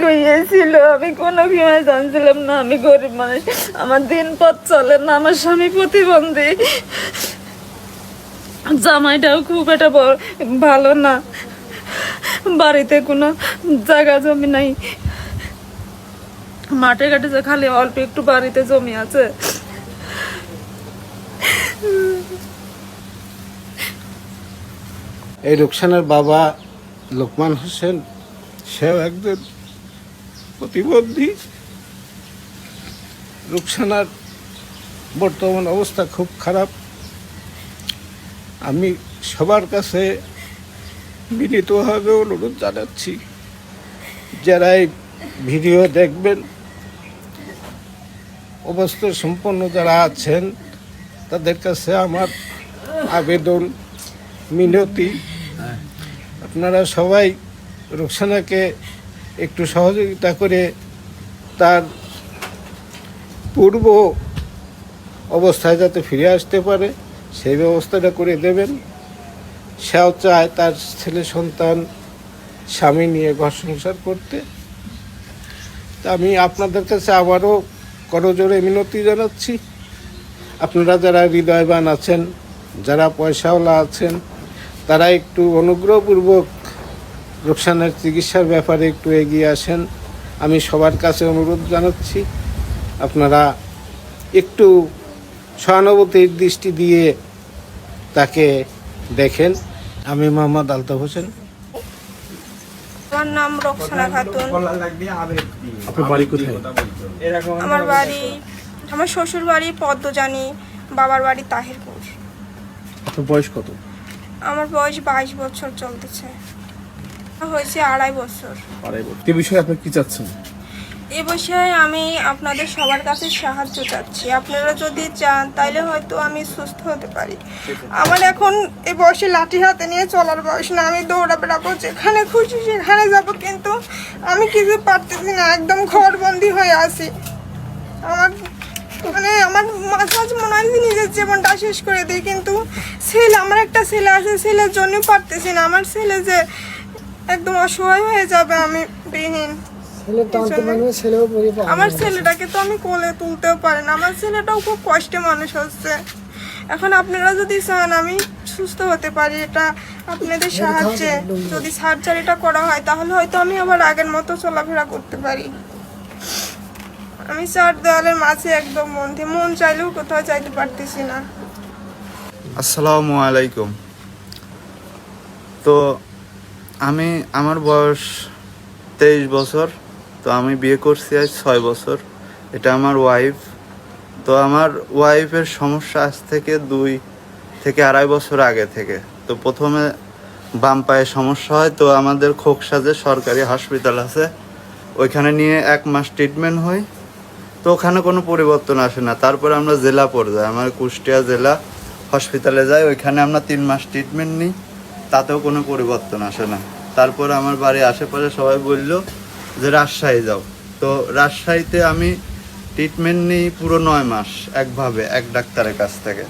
গিয়েছিল আমি কোনো সময় জানছিলাম না, আমি গরিব মানুষ, আমার দিন পথ চলে না, আমার স্বামী প্রতিবন্ধী। জামাইটাও খুব একটা ভালো না, বাড়িতে কোনো জায়গা জমি নাই। মাঠে ঘাটে যে খালি অল্প একটু বাড়িতে জমি আছে। এই রুকসানের বাবা লোকমান হোসেন, সেও একজন প্রতিবন্ধী রুকসানার বর্তমান অবস্থা খুব খারাপ। আমি সবার কাছে বিনীতভাবে অনুরোধ জানাচ্ছি যারা ভিডিও দেখবেন, অবস্থা সম্পন্ন যারা আছেন, তাদের কাছে আমার আবেদন, মিনতি। আপনারা সবাই রুকসানাকে একটু সহযোগিতা করে তার পূর্ব অবস্থায় যাতে ফিরে আসতে পারে, সেই ব্যবস্থাটা করে দেবেন। সেও চায় তার ছেলে, সন্তান, স্বামী নিয়ে ঘর সংসার করতে। তা আমি আপনাদের কাছে আবারও করজোরে মিনতি জানাচ্ছি। আপনারা যারা হৃদয়বান আছেন, যারা পয়সাওয়ালা আছেন, তারা একটু অনুগ্রহপূর্বক রোকসানের চিকিৎসার ব্যাপারে একটু এগিয়ে আসেন। আমি সবার কাছে অনুরোধ জানাচ্ছি আপনারা একটু সহানুভূতির দৃষ্টি দিয়ে তাকে দেখেন। আমি মোহাম্মদ আলতাফ হোসেন। আমার নাম রোকসানা খাতুন। আপনার বাড়ি কোথায়? আমার বাড়ি আমার শ্বশুর বাড়ি পদ্মজানি বাবার বাড়ি তাহিরপুর। আপনার বয়স কত? আমার বয়স বাইশ বছর চলতেছে। হয়েছে আড়াই বছর। আড়াই বছর। এ বিষয়ে আপনি কি চাচ্ছেন? এ বিষয়ে আমি আপনাদের সবার কাছে সাহায্য চাচ্ছি। আপনারা যদি চান তাইলে হয়তো আমি সুস্থ হতে পারি। আমার এখন এই বয়সে লাঠি হাতে নিয়ে চলার বয়স না আমি দৌড়া বেড়াবো যেখানে খুশি সেখানে যাব কিন্তু আমি কিছু পারতেছি না একদম ঘরবন্দি হয়ে আছি। আমার মানে আমার মাঝে মাঝে মনে হয় নিজের জীবনটা শেষ করে দিই কিন্তু ছেলে আমার একটা ছেলে আছে ছেলের জন্য পারতেছি না। আমার ছেলে যে একদম অসহায় হয়ে যাবে আমি বিহীন। আমার ছেলেটাকে তো আমি কোলে তুলতেও পারি না। আমার ছেলেটাও খুব কষ্টে মানুষ হচ্ছে। এখন আপনারা যদি চান আমি সুস্থ হতে পারি এটা আপনাদের সাহায্যে। যদি সার্জারিটা করা হয় তাহলে হয়তো আমি আবার আগের মতো চলাফেরা করতে পারি। আমি চার দেওয়ালের মাঝে একদম মধ্যে মন চাইলেও কোথাও যাইতে পারতেছি না। আসসালামু আলাইকুম। তো আমি, আমার বয়স তেইশ বছর, তো আমি বিয়ে করছি আজ ছয় বছর। এটা আমার ওয়াইফ তো আমার ওয়াইফের সমস্যা আজ থেকে দুই থেকে আড়াই বছর আগে থেকে। তো প্রথমে বাম পায়ে সমস্যা হয়, তো আমাদের খোকসা যে সরকারি হসপিটাল আছে, ওইখানে নিয়ে এক মাস ট্রিটমেন্ট হয়। তো ওখানে কোনো পরিবর্তন আসে না। তারপরে আমরা জেলা পর্যায়ে, আমার কুষ্টিয়া জেলা হসপিটালে যাই, ওইখানে আমরা তিন মাস ট্রিটমেন্ট নিই। তাতেও কোনো পরিবর্তন আসে না। তারপর আমার বাড়ির আশেপাশে সবাই বলল যে, রাজশাহী যাও। তো রাজশাহীতে আমি ট্রিটমেন্ট নিই পুরো নয় মাস একভাবে, এক ডাক্তারের কাছ থেকে।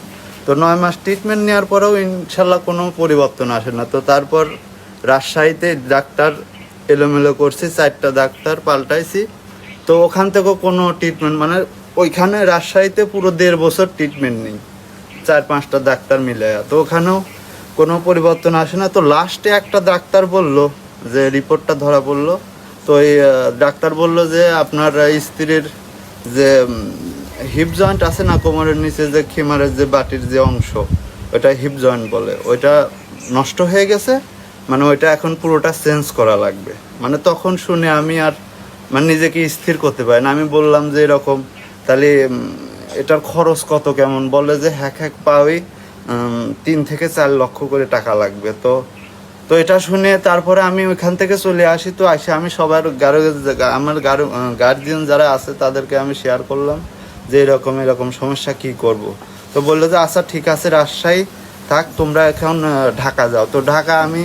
তো নয় মাস ট্রিটমেন্ট নেওয়ার পরেও ইনশাল্লাহ কোনো পরিবর্তন আসে না। তো তারপর রাজশাহীতে ডাক্তার এলোমেলো করছি, চারটা ডাক্তার পাল্টাইছি। তো ওখান থেকেও কোনো ট্রিটমেন্ট মানে ওইখানে রাজশাহীতে পুরো দেড় বছর ট্রিটমেন্ট নেই। চার পাঁচটা ডাক্তার মিলে তো ওখানেও কোনো পরিবর্তন আসে না। তো লাস্টে একটা ডাক্তার বলল যে রিপোর্টটা ধরা পড়ল। তো এই ডাক্তার বলল যে, আপনার স্ত্রীর যে হিপ জয়েন্ট আছে না, কোমরের নিচে যে খিমারের যে, বাটির যে অংশ, ওটা হিপ জয়েন্ট বলে। ওইটা নষ্ট হয়ে গেছে। মানে ওইটা এখন পুরোটা চেঞ্জ করা লাগবে। মানে তখন শুনে আমি আর মানে নিজেকে স্থির করতে পারি না। আমি বললাম যে, এরকম, তাহলে এটার খরচ কত কেমন? বলে যে, হ্যাক হ্যাক পাওয়াই তিন থেকে চার লক্ষ করে টাকা লাগবে। তো তো এটা শুনে তারপরে আমি ওইখান থেকে চলে আসি। তো আসে আমি সবার গারো, আমার গারো গার্জিয়ান যারা আছে তাদেরকে আমি শেয়ার করলাম যে এরকম এরকম সমস্যা কি করব। তো বলল যে আচ্ছা ঠিক আছে, রাজশাহী থাক, তোমরা এখন ঢাকা যাও। তো ঢাকা আমি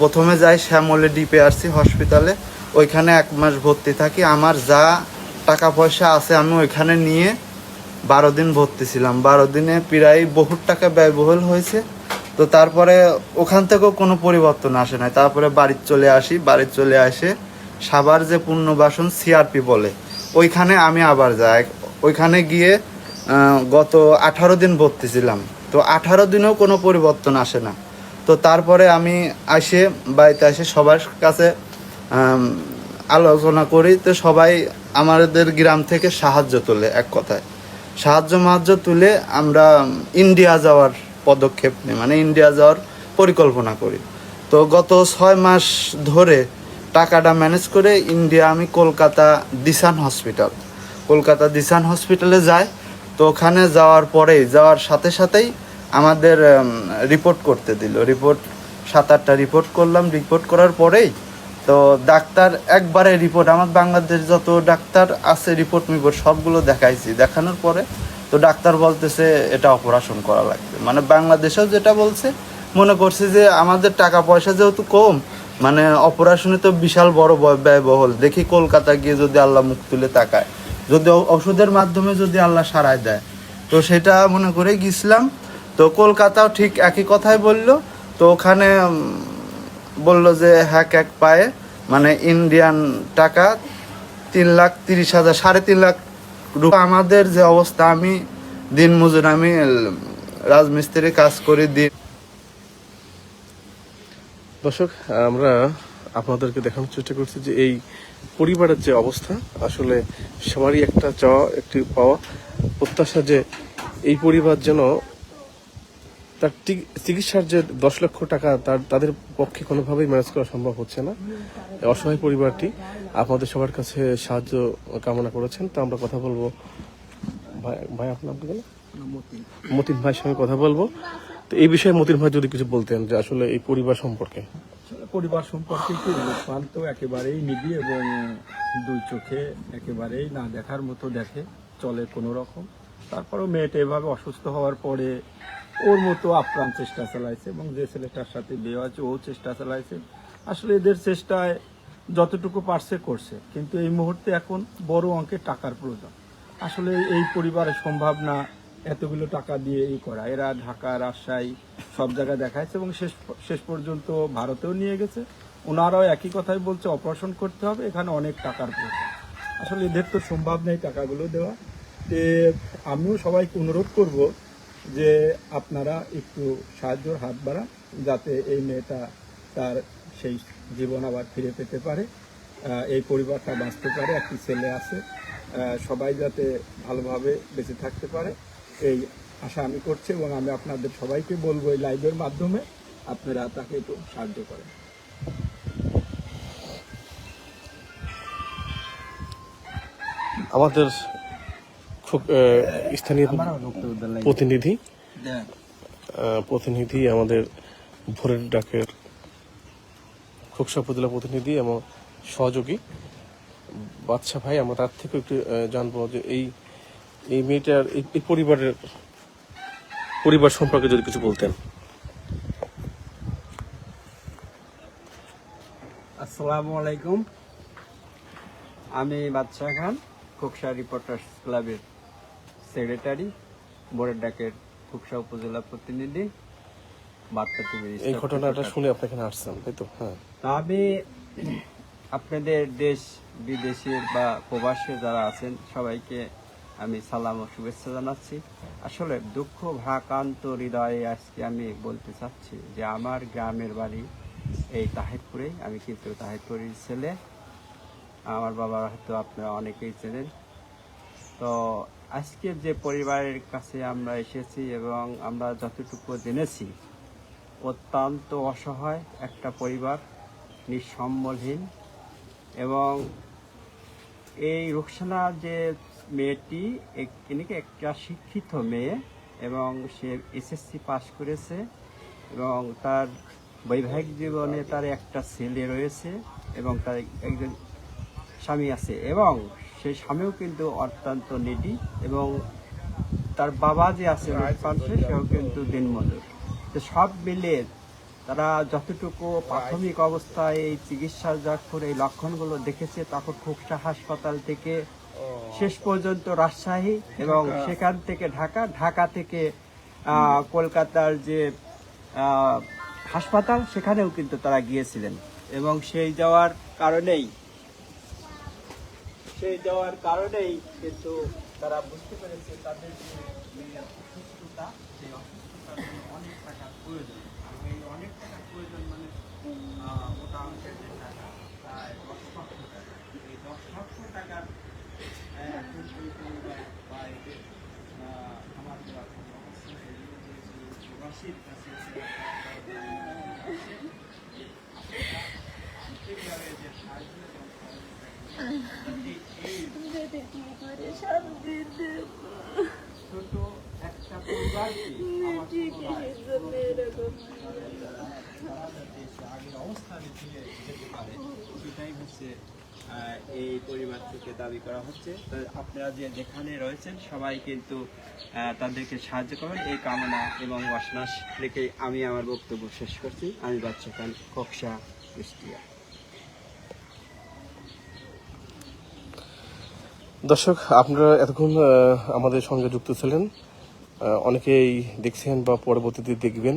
প্রথমে যাই শ্যামলে ডিপিআরসি হসপিটালে ওইখানে এক মাস ভর্তি থাকি। আমার যা টাকা পয়সা আছে আমি ওইখানে নিয়ে বারো দিন ভর্তি ছিলাম। বারো দিনে প্রায় বহুত টাকা ব্যয়বহুল হয়েছে। তো তারপরে ওখান থেকেও কোনো পরিবর্তন আসে নাই। তারপরে বাড়ির চলে আসি। বাড়ির চলে আসে সাবার যে পুনর্বাসন সিআরপি বলে, ওইখানে আমি আবার যাই। ওইখানে গিয়ে গত আঠারো দিন ভর্তি ছিলাম। তো আঠারো দিনেও কোনো পরিবর্তন আসে না। তো তারপরে আমি আসে বাড়িতে এসে সবার কাছে আলোচনা করি। তো সবাই আমাদের গ্রাম থেকে সাহায্য তোলে এক কথায়। সাহায্য মাহায্য তুলে আমরা ইন্ডিয়া যাওয়ার পদক্ষেপ নিই মানে ইন্ডিয়া যাওয়ার পরিকল্পনা করি। তো গত ছয় মাস ধরে টাকাটা ম্যানেজ করে ইন্ডিয়া আমি কলকাতা দিশান হসপিটাল, কলকাতা দিসান হসপিটালে যাই। তো ওখানে যাওয়ার পরেই, যাওয়ার সাথে সাথেই আমাদের রিপোর্ট করতে দিল। রিপোর্ট সাত আটটা রিপোর্ট করলাম। রিপোর্ট করার পরেই তো ডাক্তার একবারে রিপোর্ট আমার বাংলাদেশ যত ডাক্তার আছে রিপোর্ট মিপোর্ট সবগুলো দেখাইছি। দেখানোর পরে তো ডাক্তার বলতেছে এটা অপারেশন করা লাগবে। মানে বাংলাদেশেও যেটা বলছে, মনে করছে যে আমাদের টাকা পয়সা যেহেতু কম মানে অপারেশনে তো বিশাল বড় ব্যয়বহুল। দেখি কলকাতা গিয়ে যদি আল্লাহ মুখ তুলে তাকায়। যদি ওষুধের মাধ্যমে যদি আল্লাহ সারায় দেয়। তো সেটা মনে করে গেছিলাম। তো কলকাতাও ঠিক একই কথাই বলল। তো ওখানে বলল যে হ্যাক এক পায়ে মানে ইন্ডিয়ান টাকা তিন লাখ তিরিশ হাজার, সাড়ে তিন লাখ রুপা আমাদের যে অবস্থা, আমি দিন মজুর, আমি রাজমিস্ত্রি কাজ করি দিন। দর্শক, আমরা আপনাদেরকে দেখানোর চেষ্টা করছি যে এই পরিবারের যে অবস্থা, আসলে সবারই একটা চাওয়া, একটি পাওয়া। প্রত্যাশা যে এই পরিবার যেন তার চিকিৎসার যে দশ লক্ষ টাকা তার তাদের পক্ষে কোনোভাবেই ম্যানেজ করা সম্ভব হচ্ছে না। অসহায় পরিবারটি আপনাদের সবার কাছে সাহায্য কামনা করেছেন। তো আমরা কথা বলব। ভাই ভাই আপনার? মতিন। ভাইয়ের সঙ্গে কথা বলব। তো এই বিষয়ে মতিন ভাই যদি কিছু বলতেন যে আসলে এই পরিবার সম্পর্কে। পরিবার সম্পর্কে কি তো একেবারেই নিবি এবং দুই চোখে একেবারেই না দেখার মতো দেখে চলে কোনো রকম। তারপরেও মেয়েটা এভাবে অসুস্থ হওয়ার পরে ওর মতো আপ্রাণ চেষ্টা চালাইছে এবং যে ছেলেটার সাথে বিয়ে আছে ও চেষ্টা চালাইছে। আসলে এদের চেষ্টায় যতটুকু পারছে করছে। কিন্তু এই মুহূর্তে এখন বড় অঙ্কের টাকার প্রয়োজন। আসলে এই পরিবারের সম্ভব না এতগুলো টাকা দিয়ে এই করা। এরা ঢাকা, রাজশাহী সব জায়গায় দেখাচ্ছে এবং শেষ শেষ পর্যন্ত ভারতেও নিয়ে গেছে। ওনারাও একই কথাই বলছে, অপারেশন করতে হবে, এখানে অনেক টাকার প্রয়োজন। আসলে এদের তো সম্ভব নেই টাকাগুলো দেওয়া। আমিও সবাইকে অনুরোধ করব যে আপনারা একটু সাহায্যর হাত বাড়ান যাতে এই মেয়েটা তার সেই জীবন আবার ফিরে পেতে পারে। এই পরিবারটা বাঁচতে পারে, একটি ছেলে আছে। সবাই যাতে ভালোভাবে বেঁচে থাকতে পারে, এই আশা আমি করছি এবং আমি আপনাদের সবাইকে বলব এই লাইভের মাধ্যমে আপনারা তাকে একটু সাহায্য করেন। আমাদের স্থানীয় প্রতিনিধি প্রতিনিধি আমাদের ভোরের ডাকের খোকসা উপজেলা প্রতিনিধি এবং সহযোগী বাদশা ভাই, আমরা তার থেকে একটু জানব যে এই এই মেয়েটার, এই পরিবারের, পরিবার সম্পর্কে যদি কিছু বলতেন। আসসালামু আলাইকুম। আমি বাদশাহ খান, খুকসা রিপোর্টার্স ক্লাবের সেক্রেটারি বোর্ডের ডাকের খুকসা উপজেলা প্রতিনিধি বার্তা টিভির এই ঘটনাটা শুনে আপনি এখানে আসছেন তাই তো? হ্যাঁ। আমি আপনাদের দেশ বিদেশের বা প্রবাসী যারা আছেন সবাইকে আমি সালাম ও শুভেচ্ছা জানাচ্ছি। আসলে দুঃখ ভাকান্ত হৃদয়ে আজকে আমি বলতে চাচ্ছি যে আমার গ্রামের বাড়ি এই তাহিরপুরে আমি কিন্তু তাহিরপুরের ছেলে। আমার বাবা হয়তো আপনারা অনেকেই চেনেন। তো আজকে যে পরিবারের কাছে আমরা এসেছি এবং আমরা যতটুকু জেনেছি, অত্যন্ত অসহায় একটা পরিবার, নিঃসম্বলহীন এবং এই রুকসানা যে মেয়েটি, এক- ইনি কি একটা শিক্ষিত মেয়ে এবং সে এসএসসি পাশ করেছে এবং তার বৈবাহিক জীবনে তার একটা ছেলে রয়েছে এবং তার একজন স্বামী আছে এবং সেই স্বামীও কিন্তু অত্যন্ত নেডি এবং তার বাবা যে আছে রূপকান্তে সেও কিন্তু দিনমজুর। তো সব মিলে তারা যতটুকু প্রাথমিক অবস্থায় এই চিকিৎসা যখন এই লক্ষণগুলো দেখেছে তখন খুকসা হাসপাতাল থেকে শেষ পর্যন্ত রাজশাহী এবং সেখান থেকে ঢাকা ঢাকা থেকে কলকাতার যে হাসপাতাল সেখানেও কিন্তু তারা গিয়েছিলেন। এবং সেই যাওয়ার কারণেই সেই দেওয়ার কারণেই কিন্তু তারা বুঝতে পেরেছে তাদের যে অসুস্থতা, সেই অসুস্থতার অনেক টাকার প্রয়োজন। এই অনেক টাকার প্রয়োজন মানে আহ, মোটা অঙ্কের যে টাকা প্রায় দশ লক্ষ টাকা এই দশ লক্ষ টাকার আহ, এখন সেই পরিবার বা এদের আহ, আমার দেওয়ার কোনো অবস্থা নেই। এই জন্য বলেছি, প্রবাসীর কাছে সে আর্থিকভাবে যে সাহায্য এবং সহযোগিতা ছোট একটা পরিবারকে আমার মনে হয় তারা যাতে সে আগের এই পরিবার থেকে দাবি করা হচ্ছে। আপনারা যে যেখানে রয়েছেন, সবাই কিন্তু তাদেরকে সাহায্য করবেন এই কামনা এবং বাসনাস রেখে আমি আমার বক্তব্য শেষ করছি। আমি বাচ্চা খান কক্সা কুষ্টিয়া। দর্শক, আপনারা এতক্ষণ আমাদের সঙ্গে যুক্ত ছিলেন। অনেকেই দেখছেন বা পরবর্তীতে দেখবেন।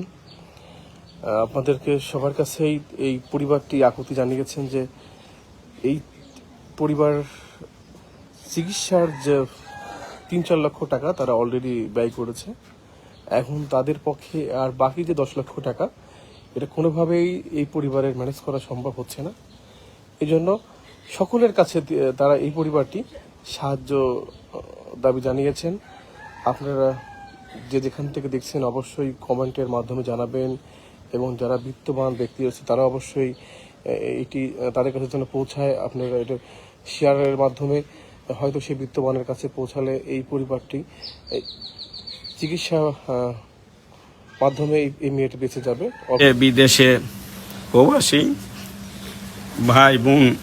আপনাদেরকে সবার কাছেই এই পরিবারটি আকুতি জানিয়েছেন যে এই পরিবার চিকিৎসার যে তিন চার লক্ষ টাকা তারা অলরেডি ব্যয় করেছে। এখন তাদের পক্ষে আর বাকি যে দশ লক্ষ টাকা, এটা কোনোভাবেই এই পরিবারের ম্যানেজ করা সম্ভব হচ্ছে না। এই জন্য সকলের কাছে তারা এই পরিবারটি সাহায্য দাবি জানিয়েছেন। আপনারা যে যেখান থেকে দেখছেন অবশ্যই কমেন্টের মাধ্যমে জানাবেন। এবং যারা বিত্তবান ব্যক্তি আছে তারা অবশ্যই এটি তাদের কাছে যেন পৌঁছায়। আপনারা এটা শেয়ারের মাধ্যমে হয়তো সেই বিত্তবানের কাছে পৌঁছালে এই পরিবারটি চিকিৎসা মাধ্যমে এই- মেয়েটি বেঁচে যাবে। বিদেশে প্রবাসী ভাই বোন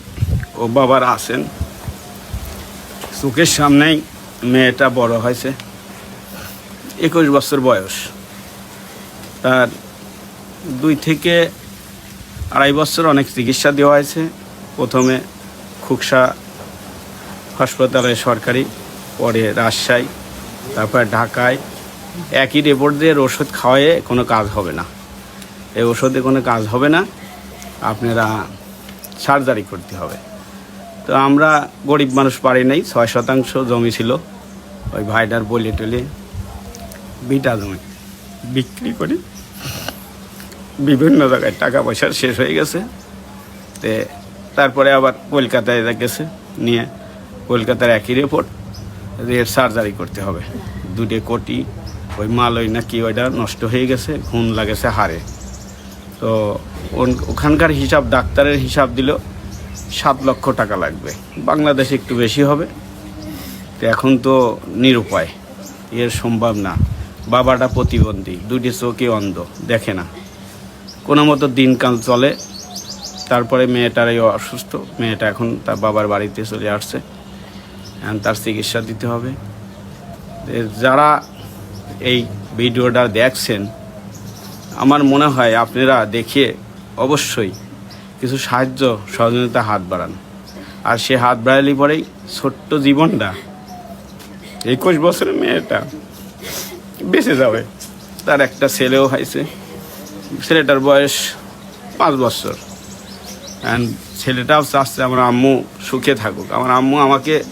ও বাবার আছেন। চোখের সামনেই মেয়েটা বড় হয়েছে। একুশ বছর বয়স। তার দুই থেকে আড়াই বছর অনেক চিকিৎসা দেওয়া হয়েছে। প্রথমে খুকসা হাসপাতালে সরকারি, পরে রাজশাহী, তারপরে ঢাকায়। একই রিপোর্ট দিয়ে ওষুধ খাওয়ায়ে কোনো কাজ হবে না। এই ওষুধে কোনো কাজ হবে না। আপনারা সার্জারি করতে হবে। তো আমরা গরিব মানুষ পারি নাই, ছয় শতাংশ জমি ছিল। ওই ভাইটার বলে টলে বিটা জমি বিক্রি করি। বিভিন্ন জায়গায় টাকা পয়সা শেষ হয়ে গেছে। তে তারপরে আবার কলকাতায় গেছে, নিয়ে কলকাতার একই রিপোর্ট যে সার্জারি করতে হবে। দুটে কোটি, ওই মালই না কি ওইটা নষ্ট হয়ে গেছে ঘুম লাগেছে হারে তো ওখানকার হিসাব, ডাক্তারের হিসাব দিল সাত লক্ষ টাকা লাগবে। বাংলাদেশে একটু বেশি হবে। তো এখন তো নিরুপায়, এর সম্ভব না বাবাটা প্রতিবন্ধী, দুটি চোখে অন্ধ, দেখে না। কোনো মতো দিনকাল চলে। তারপরে মেয়েটার এই অসুস্থ। মেয়েটা এখন তার বাবার বাড়িতে চলে আসছে। তার চিকিৎসা দিতে হবে। যারা এই ভিডিওটা দেখছেন, আমার মনে হয় আপনারা দেখে অবশ্যই কিছু সাহায্য সহযোগিতা হাত বাড়ান। আর সে হাত বাড়ালে পরেই ছোট্ট জীবনটা, একুশ বছরের মেয়েটা বেঁচে যাবে। তার একটা ছেলেও হয়েছে। ছেলেটার বয়স পাঁচ বছর। অ্যান্ড ছেলেটাও চাচ্ছে আমার আম্মু সুখে থাকুক। আমার আম্মু আমাকে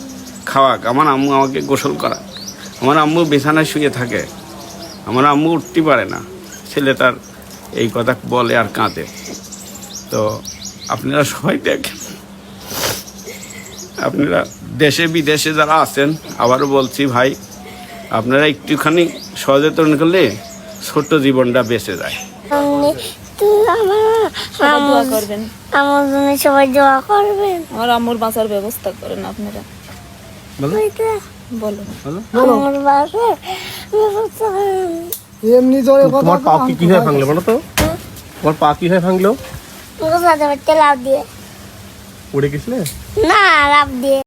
খাওয়াক, আমার আম্মু আমাকে গোসল করাক। আমার আম্মু বিছানায় শুয়ে থাকে। আমার আম্মু উঠতে পারে না। ছেলেটার এই কথা বলে আর কাঁদে। তো আপনারা সবাই দেখেন। আপনারা দেশে বিদেশে যারা আছেন, আবারও বলছি ভাই, আপনারা একটুখানি সচেতন করলে ছোট্ট জীবনটা বেঁচে যায়। আমার জন্য সবাই দোয়া করবেন। আমার আম্মুর বাঁচার ব্যবস্থা করেন আপনারা। বলো। আমার বাসার ব্যবস্থা করেন। তোমার পা কি কি হয়ে ভাঙলো বলো তো? তোমার পা কি হয়ে ভাঙলো? গোসা দেবে দিয়ে। পড়ে গেছিলে? না লাভ দিয়ে।